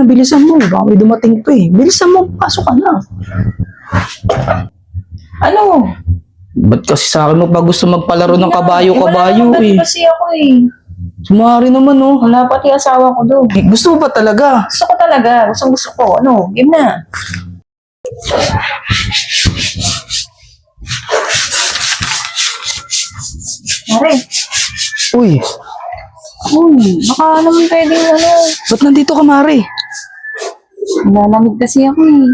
na, bilisan mo. Baka may dumating to eh. Bilisan mo, pasok ka na. Ano? Ba't kasi sa akin mo pa gusto magpalaro ng kabayo-kabayo Wala eh? naman kasi ako eh. Sumari naman oh. Wala pati asawa ko doon. Eh, Gusto mo ba talaga? Gusto ko talaga. Gusto gusto ko. Ano? Game na. Mare. Uy, Uy, baka naman pwedeng ano. ba't nandito ka, Mari? Nalamig kasi ako eh.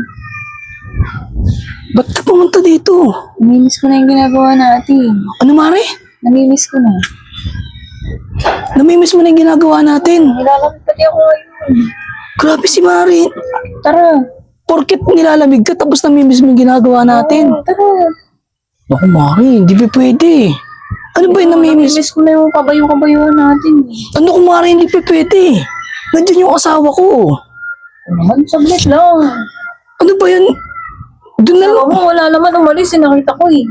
Ba't ka pumunta dito? Namimiss ko na yung ginagawa natin. Ano, Mari? Namimiss ko na. Namimiss mo na yung ginagawa natin. Nilalamig pati ako ngayon. Grabe si Mari. Tara. Porket nilalamig ka tapos namimiss mo yung ginagawa natin. Oo, tara. Naku, Mari, hindi pa pwede. Ano ba yung namimiss? Namimiss ko na yung kabayo-kabayuan natin eh. Ano kung Mari, hindi pa pwede? Nandiyan yung asawa ko. Naman, saglit lang. Ano ba yan? Doon na Alam lang. mo, wala naman umalis. eh, Nakita ko eh.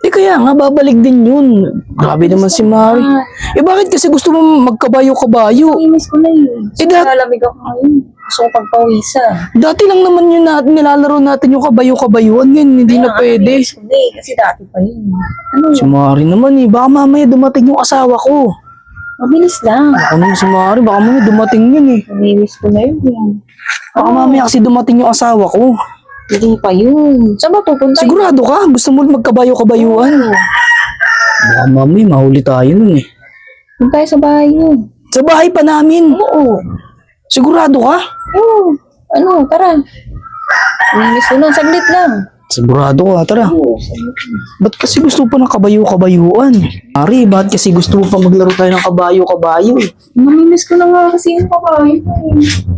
Eh kaya nga, babalik din yun. Grabe naman si Mari. Ah, Eh bakit kasi gusto mo magkabayo-kabayo? Namimiss ko na yun. Eh, dat- Nilalamig ako ngayon. Gusto ko pagpawisan. Dati lang naman yun na nilalaro natin yung kabayo-kabayuan. Ngayon, hindi na pwede. na eh, Kasi dati pa yun. Ano Si Mari naman eh. Baka mamaya dumating yung asawa ko. Mabilis lang. Ano si Mari? Baka mamaya dumating yun eh. Namimiss ko na yun. Baka mamaya kasi dumating yung asawa ko. Hindi pa yun. Saan ba pupunta? Sigurado ka? Gusto mo magkabayo-kabayuan? Baka mamaya mahuli tayo nun eh. Doon tayo sa bahay yun. Sa bahay pa namin. Oo. Sigurado ka? Oo. Ano, tara. Namimiss ko na. Saglit lang. Sigurado ka, tara. Ba't kasi gusto pa ng kabayo-kabayuan? Mari, ba't kasi gusto mo pa maglaro tayo ng kabayo-kabayo? Namimiss ko na nga kasi yung babae.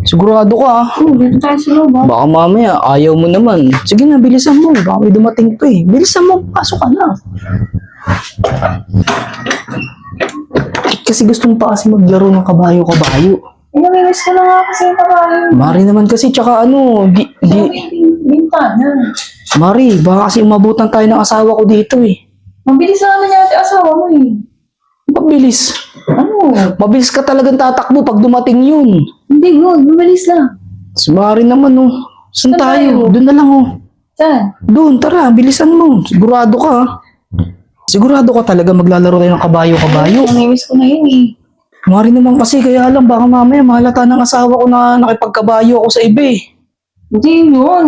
Sigurado ka ah. Oo, dito tayo sa loob ah. Baka mamaya, ayaw mo naman. Sige na, bilisan mo. Baka may dumating to eh. Bilisan mo, pasok ka na. Kasi gusto mo pa kasi maglaro ng kabayo-kabayo. Namimiss ko na nga kasi yung babae. Mari naman kasi, tsaka ano, di, di, Bintana. Mari, baka kasi umabutan tayo ng asawa ko dito eh. Mabilis na naman yata asawa mo eh. Mabilis. Ano? Mabilis ka talagang tatakbo pag dumating yun. Hindi good. Mabilis lang. Si Mari naman oh. Saan Saan tayo? tayo? Doon na lang oh. Saan? Doon, tara, bilisan mo. Sigurado ka ah. Sigurado ka talaga maglalaro tayo ng kabayo-kabayo. Namimiss ko na yun eh. Mari naman kasi, kaya lang, baka mamaya mahalata ng asawa ko na nakipagkabayo ako sa iba eh. Hindi yun.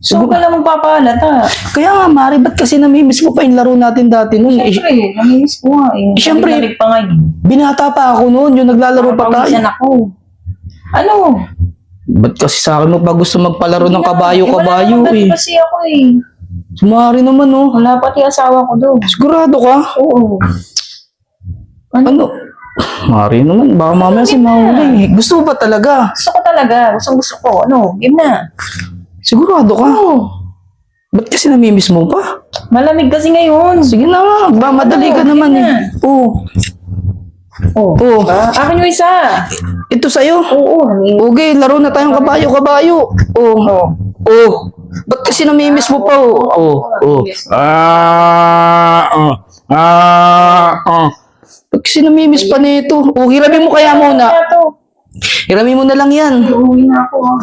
So Siguro- ka lang magpapalata. Kaya nga, Mari, ba't kasi namimiss mo pa yung laro natin dati noon? Eh, Siyempre, namimiss ko nga eh. Eh, syempre. Balik pa ngayon. binata pa ako noon, yung naglalaro pa tayo. Pawisan ako. Ano? Ba't kasi sa akin mo pa gusto magpalaro ng kabayo-kabayo Wala naman eh? kasi ako eh. Sumari naman oh. Wala pati asawa ko doon. Sigurado ka? Oo. Ano? Ano? Mari naman, baka mamaya si mahuli. eh. Gusto mo ba talaga? Gusto ko talaga. Gusto gusto ko. Ano? Game na. Sigurado ka? Oo. Ba't kasi namimiss mo pa? Malamig kasi ngayon. Sige na nga, ba, madali ka Ano? naman Sige eh. Oo. Oo. Oo. Ah, akin yung isa. Ito sa'yo. Oo. namimiss. Okay, laro na tayong kabayo-kabayo. Oo. Oo. Ba't kasi namimiss mo pa? Oo. Oo. Oo. Ah, ah, ah, ah. Ba't kasi namimiss pa nito? Oo, hiramin mo kaya muna. Hiramin mo na lang yan. Uuwi na ako. ah.